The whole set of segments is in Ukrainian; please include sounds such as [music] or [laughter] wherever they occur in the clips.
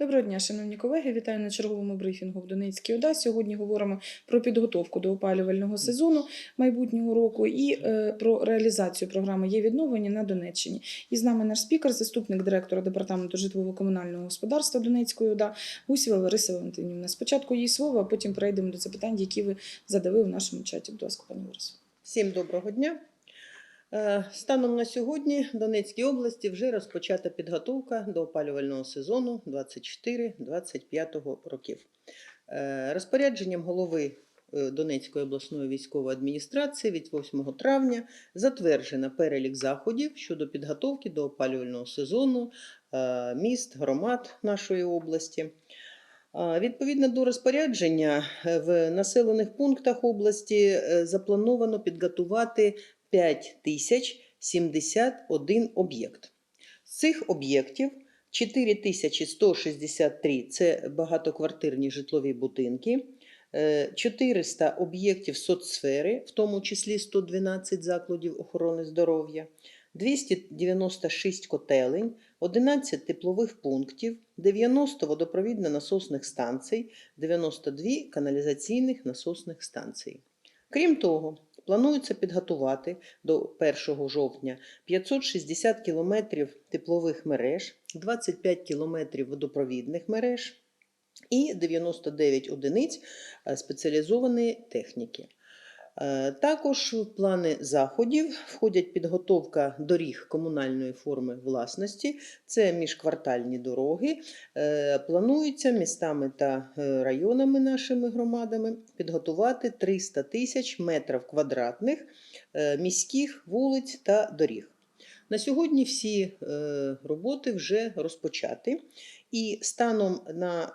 Доброго дня, шановні колеги. Вітаю на черговому брифінгу в Донецькій ОДА. Сьогодні говоримо про підготовку до опалювального сезону майбутнього року і е, про реалізацію програми є відновлення на Донеччині. І з нами наш спікер, заступник директора департаменту житлово-комунального господарства Донецької ОДА Гусєва Лариса Валентинівна. Спочатку їй слово, а потім перейдемо до запитань, які ви задали в нашому чаті. Будь ласка, пані Ларисо. Всім доброго дня. Е, Станом на сьогодні в Донецькій області вже розпочата підготовка до опалювального сезону 24-25 років. Е, Розпорядженням голови е, Донецької обласної військової адміністрації від 8 травня затверджено перелік заходів щодо підготовки до опалювального сезону міст, громад нашої області. Відповідно до розпорядження, в населених пунктах області заплановано підготувати 5071 об'єкт. З цих об'єктів 4163 – це багатоквартирні житлові будинки, е, 400 об'єктів соцсфери, в тому числі 112 закладів охорони здоров'я, 296 котелень, 11 теплових пунктів, 90 водопровідно-насосних станцій, 92 каналізаційних насосних станцій. Крім того, планується підготувати до 1 жовтня 560 км теплових мереж, 25 км водопровідних мереж і 99 одиниць е, спеціалізованої техніки. Е, Також в плани заходів входять підготовка доріг комунальної форми власності, це міжквартальні дороги. Е, Планується містами та е, районами нашими громадами підготувати 300 тисяч метрів квадратних міських вулиць та доріг. На сьогодні всі роботи вже розпочаті, і станом на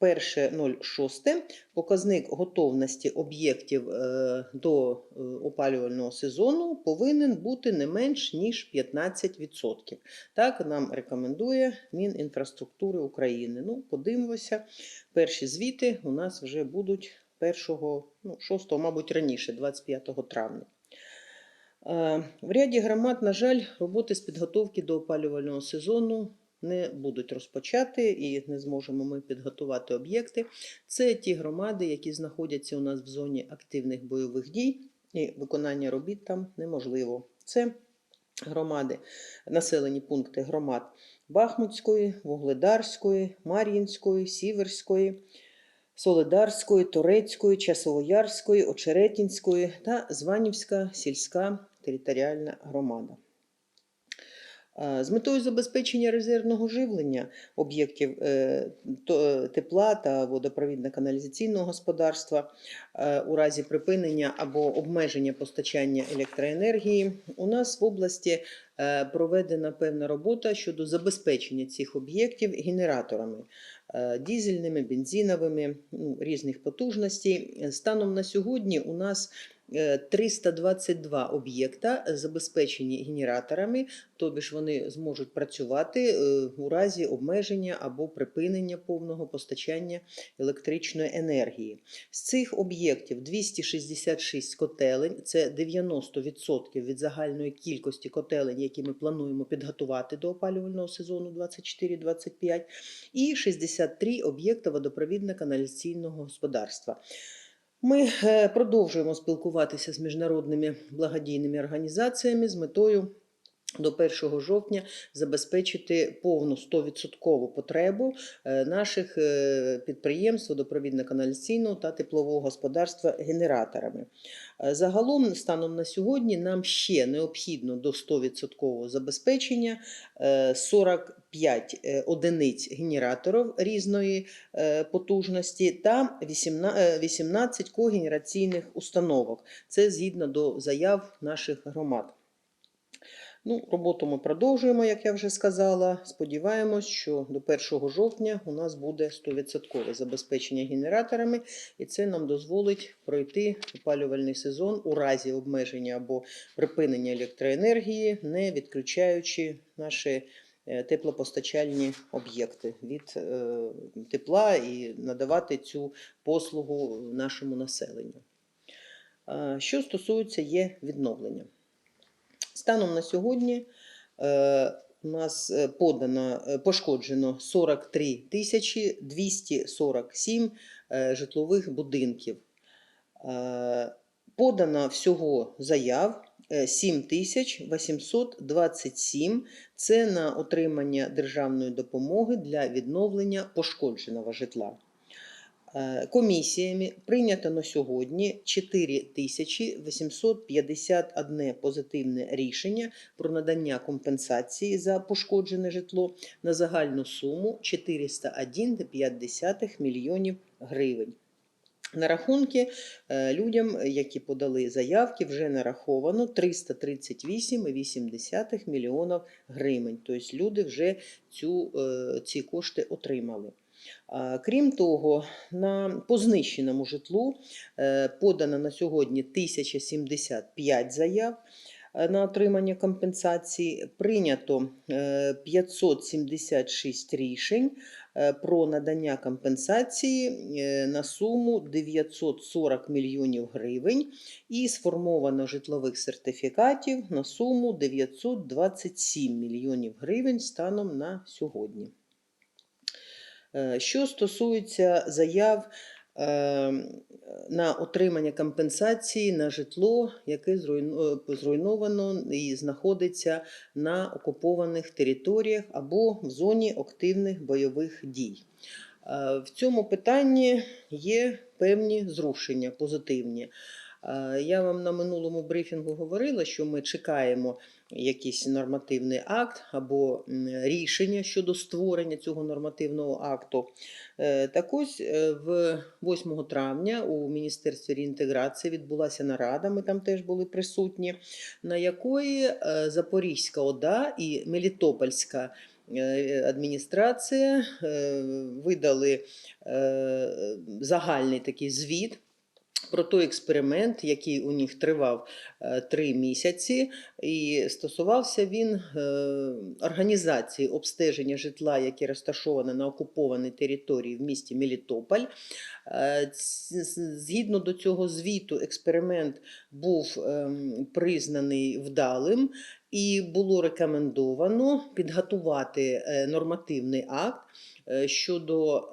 1.06 показник готовності об'єктів е, до е, опалювального сезону повинен бути не менш ніж 15%. Так нам рекомендує Мінінфраструктури України. Ну, подивимося, перші звіти у нас вже будуть 1, ну, 6, мабуть, раніше, 25 травня. Е, В ряді громад, на жаль, роботи з підготовки до опалювального сезону не будуть розпочати і не зможемо ми підготувати об'єкти. Це ті громади, які знаходяться у нас в зоні активних бойових дій, і виконання робіт там неможливо. Це громади, населені пункти громад Бахмутської, Вугледарської, Мар'їнської, Сіверської. Солидарської, Торецької, Часовоярської, Очеретінської та Званівська сільська територіальна громада. З метою забезпечення резервного живлення об'єктів е, тепла та водопровідно-каналізаційного господарства е, у разі припинення або обмеження постачання електроенергії у нас в області е, проведена певна робота щодо забезпечення цих об'єктів генераторами дізельними, бензиновими, ну, різних потужностей. Станом на сьогодні у нас 322 об'єкта забезпечені генераторами, тобі ж вони зможуть працювати е, у разі обмеження або припинення повного постачання електричної енергії. З цих об'єктів 266 котелень, це 90% від загальної кількості котелень, які ми плануємо підготувати до опалювального сезону 24-25, і 63 об'єкта водопровідно-каналізаційного господарства. Ми е, продовжуємо спілкуватися з міжнародними благодійними організаціями з метою до 1 жовтня забезпечити повну 100% потребу е, наших е, підприємств водопровідно-каналізаційного та теплового господарства генераторами. Е, Загалом, станом на сьогодні, нам ще необхідно до 100% забезпечення е, 45 е, одиниць генераторів різної потужності та 18 е, 18 когенераційних установок. Це згідно до заяв наших громад. Ну, роботу ми продовжуємо, як я вже сказала. Сподіваємось, що до 1 жовтня у нас буде 100% забезпечення генераторами, і це нам дозволить пройти опалювальний сезон у разі обмеження або припинення електроенергії, не відключаючи наші е, теплопостачальні об'єкти від е, тепла і надавати цю послугу нашому населенню. Що стосується є відновлення. Станом на сьогодні е, у нас е, подано, е, пошкоджено 43 тисячі 247 е, житлових будинків. Подано всього заяв е, 7 тисяч 827. Це на отримання державної допомоги для відновлення пошкодженого житла. Е, Комісіями прийнято на сьогодні 4851 позитивне рішення про надання компенсації за пошкоджене житло на загальну суму 401,5 мільйонів гривень. На рахунки е, людям, які подали заявки, вже нараховано 338,8 мільйонів гривень. Тобто люди вже цю, е, ці кошти отримали. Крім того, на по знищеному житлу е, подано на сьогодні 1075 заяв е, на отримання компенсації. Прийнято е, 576 рішень е, про надання компенсації на суму 940 мільйонів гривень і сформовано житлових сертифікатів на суму 927 мільйонів гривень станом на сьогодні. Е, Що стосується заяв е, на отримання компенсації на житло, яке е, зруйновано і знаходиться на окупованих територіях або в зоні активних бойових дій. В цьому питанні є певні зрушення позитивні. Я вам на минулому брифінгу говорила, що ми чекаємо якийсь нормативний акт або рішення щодо створення цього нормативного акту. Е, Так ось е, в 8 травня у Міністерстві реінтеграції відбулася нарада, ми там теж були присутні, на якої е, Запорізька ОДА і Мелітопольська адміністрація видали загальний такий звіт. Про той експеримент, який у них тривав е, три місяці, і стосувався він е, організації обстеження житла, яке розташоване на окупованій території в місті Мелітополь. Е, Згідно до цього звіту, експеримент був ем, признаний вдалим, і було рекомендовано підготувати нормативний акт щодо.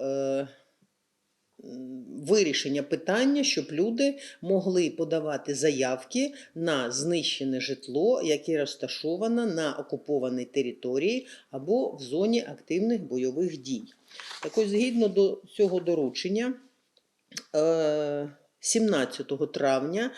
Вирішення питання, щоб люди могли подавати заявки на знищене житло, яке розташоване на окупованій території або в зоні активних бойових дій. Так ось, згідно до цього доручення, е, 17 травня е,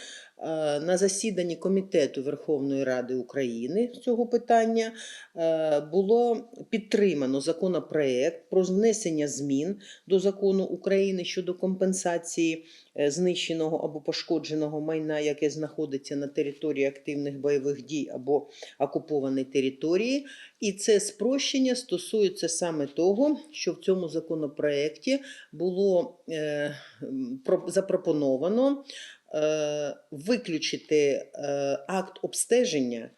на засіданні Комітету Верховної Ради України з цього питання е, було підтримано законопроект про внесення змін до закону України щодо компенсації е, знищеного або пошкодженого майна, яке знаходиться на території активних бойових дій або окупованій території. І це спрощення стосується саме того, що в цьому законопроекті було е, запропоновано е, виключити е, акт обстеження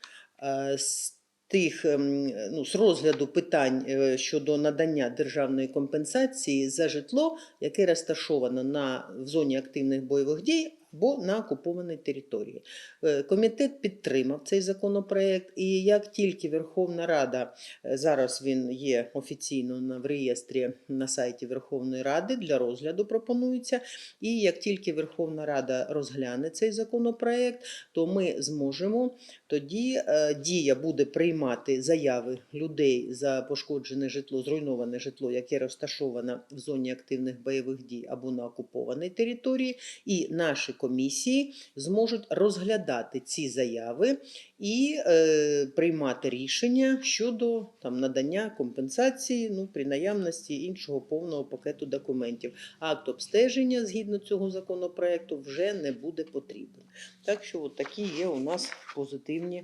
е, з тих ем, ну, з розгляду питань е, щодо надання державної компенсації за житло, яке розташовано на в зоні активних бойових дій або на окупованій території. Е, Комітет підтримав цей законопроект, і як тільки Верховна Рада е, зараз він є офіційно в реєстрі на сайті Верховної Ради для розгляду пропонується. І як тільки Верховна Рада розгляне цей законопроект, то ми зможемо тоді е, дія буде приймати заяви людей за пошкоджене житло, зруйноване житло, яке розташоване в зоні активних бойових дій або на окупованій території, і наші комісії зможуть розглядати ці заяви і е, приймати рішення щодо там, надання компенсації ну, при наявності іншого повного пакету документів. Акт обстеження згідно цього законопроекту вже не буде потрібен. Так що от такі є у нас позитивні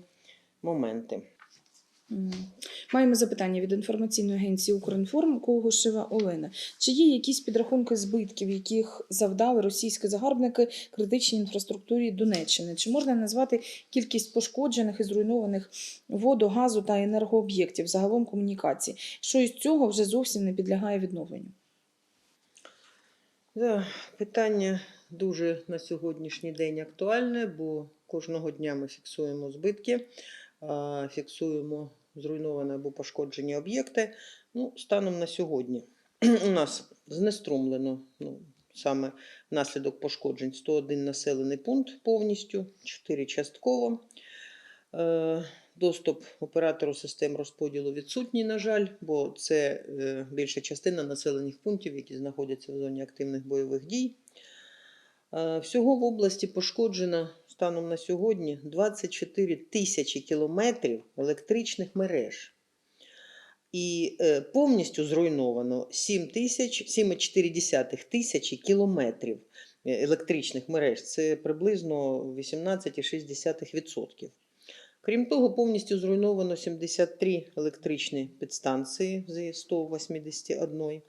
моменти. Маємо запитання від інформаційної агенції Укрінформ Когушева Олена. Чи є якісь підрахунки збитків, яких завдали російські загарбники критичній інфраструктурі Донеччини? Чи можна назвати кількість пошкоджених і зруйнованих воду, газу та енергооб'єктів, загалом комунікацій? Що із цього вже зовсім не підлягає відновленню? Да, питання дуже на сьогоднішній день актуальне, бо кожного дня ми фіксуємо збитки, фіксуємо зруйновані або пошкоджені об'єкти. Ну, станом на сьогодні [clears throat] у нас знеструмлено ну, саме внаслідок пошкоджень 101 населений пункт повністю, 4 частково. Е, Доступ оператору систем розподілу відсутній, на жаль, бо це е, більша частина населених пунктів, які знаходяться в зоні активних бойових дій. Е, Всього в області пошкоджено станом на сьогодні 24 тисячі кілометрів електричних мереж. І е, повністю зруйновано 7,4 тисячі кілометрів е, електричних мереж. Це приблизно 18,6%. Крім того, повністю зруйновано 73 електричні підстанції з 181.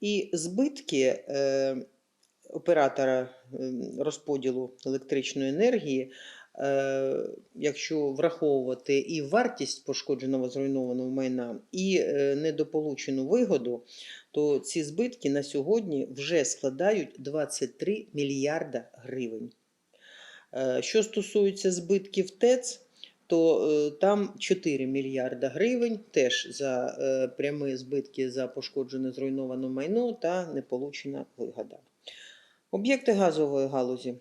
І збитки е, оператора е, розподілу електричної енергії, е, якщо враховувати і вартість пошкодженого зруйнованого майна, і е, недополучену вигоду, то ці збитки на сьогодні вже складають 23 мільярда гривень. Е, Що стосується збитків ТЕЦ, то там 4 мільярда гривень теж за прямі збитки за пошкоджене зруйноване майно та неполучена вигода. Об'єкти газової галузі.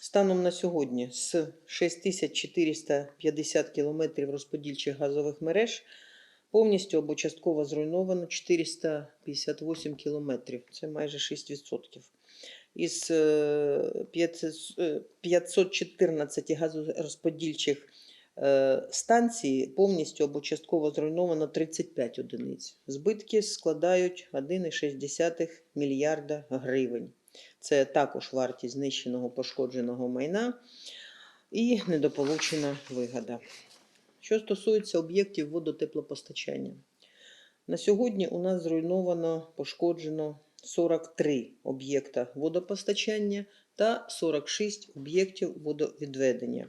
Станом на сьогодні з 6450 кілометрів розподільчих газових мереж повністю або частково зруйновано 458 кілометрів. Це майже 6%. Із е, 500 е, 514 газорозподільчих е, станцій повністю або частково зруйновано 35 одиниць. Збитки складають 1,6 мільярда гривень. Це також вартість знищеного пошкодженого майна і недополучена вигода. Що стосується об'єктів водотеплопостачання, на сьогодні у нас зруйновано, пошкоджено 43 об'єкта водопостачання та 46 об'єктів водовідведення.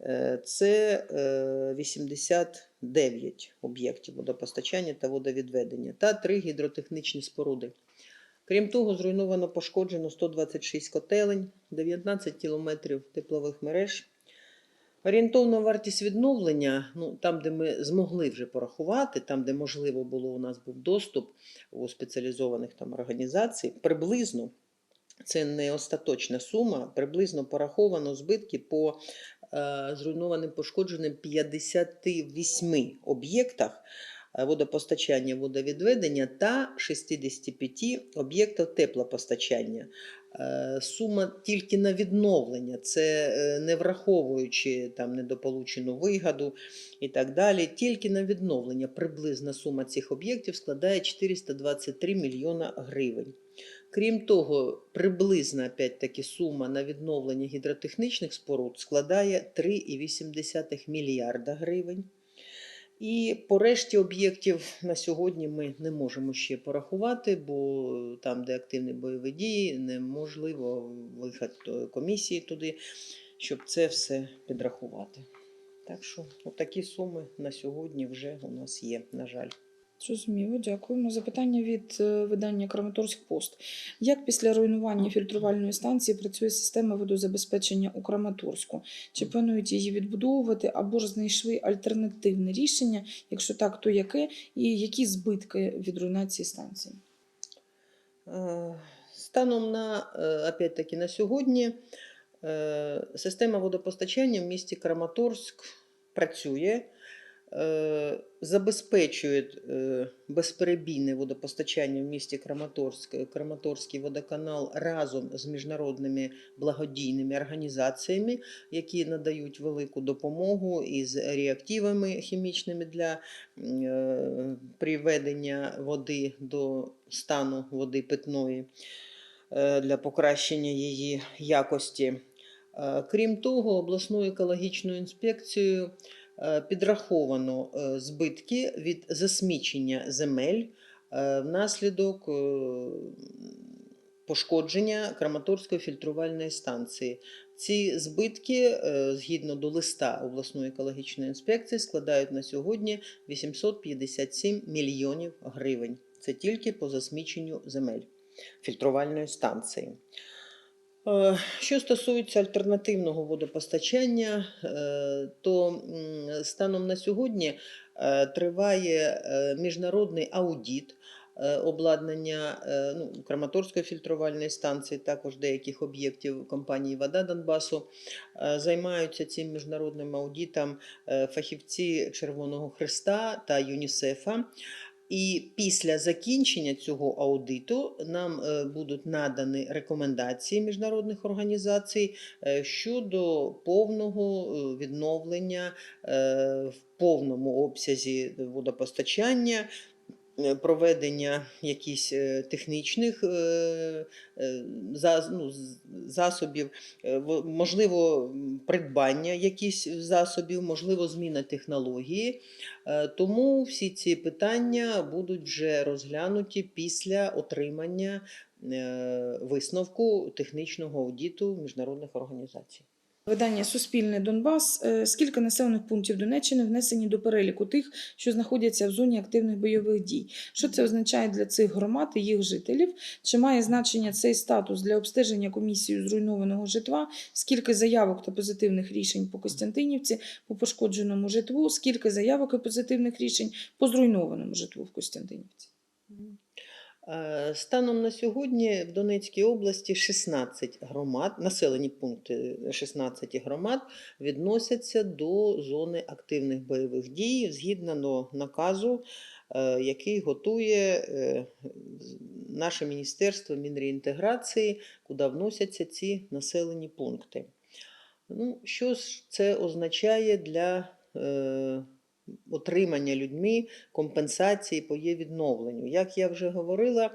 Е, Це е, 89 об'єктів водопостачання та водовідведення та 3 гідротехнічні споруди. Крім того, зруйновано пошкоджено 126 котелень, 19 кілометрів теплових мереж. Орієнтовна вартість відновлення, ну, там, де ми змогли вже порахувати, там, де можливо було у нас був доступ у спеціалізованих там організацій, приблизно це не остаточна сума, приблизно пораховано збитки по е, зруйнованим пошкодженим 58 об'єктах водопостачання, водовідведення та 65 об'єктів теплопостачання. Е, Сума тільки на відновлення, це е, не враховуючи там недополучену вигоду і так далі. Тільки на відновлення приблизна сума цих об'єктів складає 423 мільйона гривень. Крім того, приблизна опять-таки сума на відновлення гідротехнічних споруд складає 3,8 мільярда гривень. І по решті об'єктів на сьогодні ми не можемо ще порахувати, бо там, де активні бойові дії, неможливо вихід комісії туди, щоб це все підрахувати. Так що отакі суми на сьогодні вже у нас є, на жаль. Зрозуміло, дякуємо. Запитання від е, видання Краматорськ Пост. Як після руйнування фільтрувальної станції працює система водозабезпечення у Краматорську? Чи планують її відбудовувати або ж знайшли альтернативне рішення? Якщо так, то яке? І які збитки від руйнації станції? Е, Станом на, е, опять-таки, на сьогодні система водопостачання в місті Краматорськ працює, е, забезпечує е, безперебійне водопостачання в місті Краматорськ, Краматорський водоканал разом з міжнародними благодійними організаціями, які надають велику допомогу із реактивами хімічними для е, приведення води до стану води питної для покращення її якості. Крім того, обласною екологічною інспекцією підраховано е, збитки від засмічення земель е, внаслідок е, пошкодження Краматорської фільтрувальної станції. Ці збитки, е, згідно до листа обласної екологічної інспекції, складають на сьогодні 857 мільйонів гривень. Це тільки по засміченню земель фільтрувальної станції. Е, Що стосується альтернативного водопостачання, е, то станом на сьогодні е, триває міжнародний аудіт обладнання ну, Краматорської фільтрувальної станції, також деяких об'єктів компанії Вода Донбасу. Займаються цим міжнародним аудитом е, фахівці Червоного Христа та ЮНІСЕФа. І після закінчення цього аудиту нам е, будуть надані рекомендації міжнародних організацій е, щодо повного е, відновлення в повному обсязі водопостачання. Е, Проведення якісь е, технічних е, ну, засобів, можливо, придбання якісь засобів, можливо, зміна технології. Тому всі ці питання будуть вже розглянуті після отримання висновку технічного аудиту міжнародних організацій. Видання Суспільне Донбас. Е, Скільки населених пунктів Донеччини внесені до переліку тих, що знаходяться в зоні активних бойових дій? Що це означає для цих громад і їх жителів? Чи має значення цей статус для обстеження комісією зруйнованого житла? Скільки заявок та позитивних рішень по Костянтинівці по пошкодженому житлу? Скільки заявок і позитивних рішень по зруйнованому житлу в Костянтинівці? Е, Станом на сьогодні в Донецькій області 16 громад, населені пункти 16 громад відносяться до зони активних бойових дій згідно до наказу, е, який готує е, наше міністерство Мінреінтеграції, куди вносяться ці населені пункти. Ну, що це означає для е, отримання людьми компенсації по є відновленню? Як я вже говорила,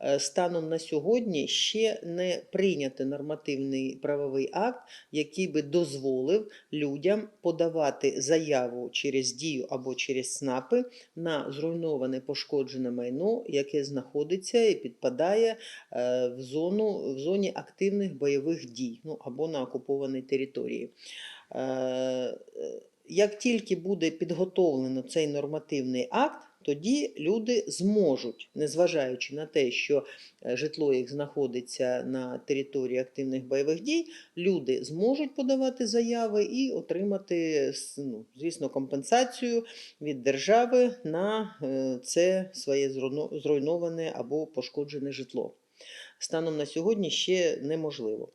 е, станом на сьогодні ще не прийнятий нормативний правовий акт, який би дозволив людям подавати заяву через дію або через СНАПи на зруйноване пошкоджене майно, яке знаходиться і підпадає е, в, зону, в зоні активних бойових дій ну, або на окупованій території. Як тільки буде підготовлено цей нормативний акт, тоді люди зможуть, незважаючи на те, що е, житло їх знаходиться на території активних бойових дій, люди зможуть подавати заяви і отримати, ну, звісно, компенсацію від держави на е, це своє зруйно- зруйноване або пошкоджене житло. Станом на сьогодні ще неможливо.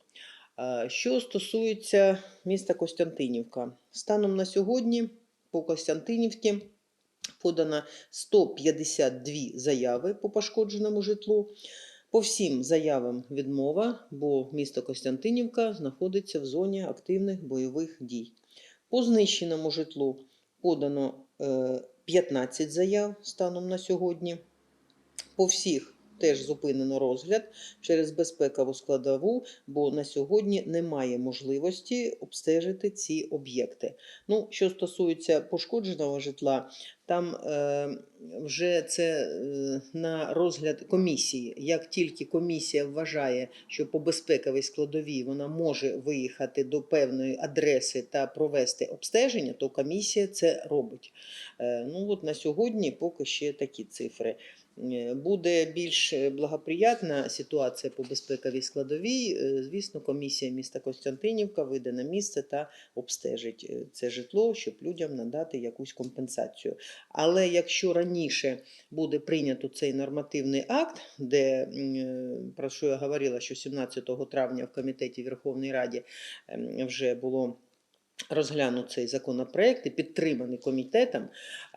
Що стосується міста Костянтинівка, станом на сьогодні по Костянтинівці подано 152 заяви по пошкодженому житлу. По всім заявам відмова, бо місто Костянтинівка знаходиться в зоні активних бойових дій. По знищеному житлу подано е, 15 заяв станом на сьогодні. По всіх теж зупинено розгляд через безпекову складову, бо на сьогодні немає можливості обстежити ці об'єкти. Ну, що стосується пошкодженого житла, там е, вже це е, на розгляд комісії. Як тільки комісія вважає, що по безпековій складовій вона може виїхати до певної адреси та провести обстеження, то комісія це робить. Е, ну от на сьогодні поки ще такі цифри. Е, Буде більш е, благоприятна ситуація по безпековій складовій. е, Звісно, комісія міста Костянтинівка вийде на місце та обстежить це житло, щоб людям надати якусь компенсацію. Але якщо раніше буде прийнято цей нормативний акт, де про що я говорила, що 17 травня в комітеті Верховної Раді ем, вже було. Розглянув цей законопроект і підтриманий комітетом.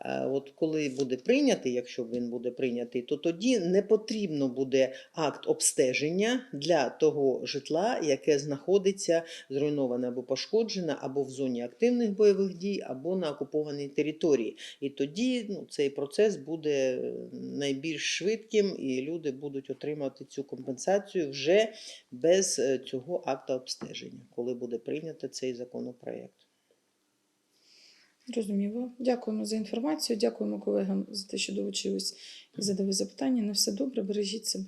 Е, От коли буде прийнятий, якщо він буде прийнятий, то тоді не потрібно буде акт обстеження для того житла, яке знаходиться зруйноване або пошкоджене, або в зоні активних бойових дій, або на окупованій території. І тоді ну, цей процес буде е, найбільш швидким, і люди будуть отримати цю компенсацію вже без е, цього акта обстеження, коли буде прийнято цей законопроект. Зрозуміло. Дякуємо за інформацію. Дякуємо колегам за те, що долучились і задали запитання. На все добре, бережіть себе.